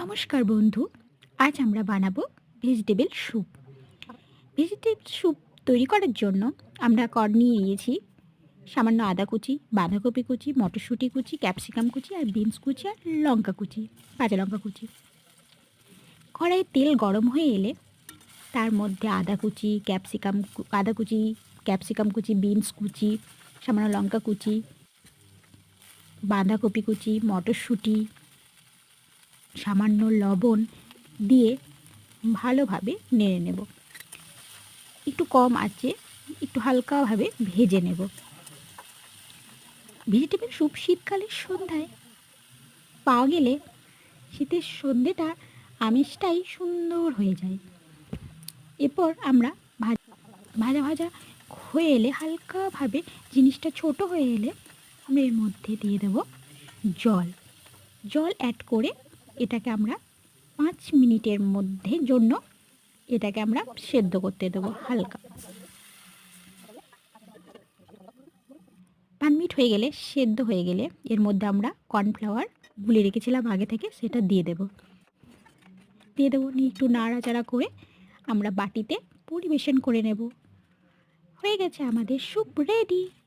নমস্কার বন্ধু, আজ আমরা বানাবো ভেজিটেবল স্যুপ ভেজিটেবল স্যুপ তৈরি করার জন্য আমরা কর নিয়ে নিয়েছি সামান্য আদা কুচি, বাঁধাকপি কুচি, মটরশুঁটি কুচি, ক্যাপসিকাম কুচি আর বিনস কুচি আর লঙ্কা কুচি, কাঁচা লঙ্কা কুচি। কড়াইয়ে তেল গরম হয়ে এলে তার মধ্যে আদা কুচি, ক্যাপসিকাম আদা কুচি, ক্যাপসিকাম কুচি, বিনস কুচি, সামান্য লঙ্কা কুচি, বাঁধাকপি কুচি, মটরশুঁটি সামান্য লবণ দিয়ে ভালোভাবে নেড়ে নেব। একটু কম আছে, একটু হালকাভাবে ভেজে নেব। ভেজিটেবল স্যুপ শীতকালের সন্ধ্যায় পাওয়া গেলে শীতের সন্ধ্যেটা আমিষটাই সুন্দর হয়ে যায়। এরপর আমরা ভাজা ভাজা ভাজা হয়ে এলে হালকাভাবে জিনিসটা ছোট হয়ে এলে আমরা এর মধ্যে দিয়ে দেব জল। জল অ্যাড করে এটাকে আমরা পাঁচ মিনিটের মধ্যে জন্য এটাকে আমরা সেদ্ধ করতে দেবো হালকা। পাঁচ মিনিট হয়ে গেলে, সেদ্ধ হয়ে গেলে এর মধ্যে আমরা কর্নফ্লাওয়ার গুলে রেখেছিলাম আগে থেকে, সেটা দিয়ে দেব। দিয়ে দেবো নিয়ে একটু নাড়াচাড়া করে আমরা বাটিতে পরিবেশন করে নেব। হয়ে গেছে আমাদের স্যুপ রেডি।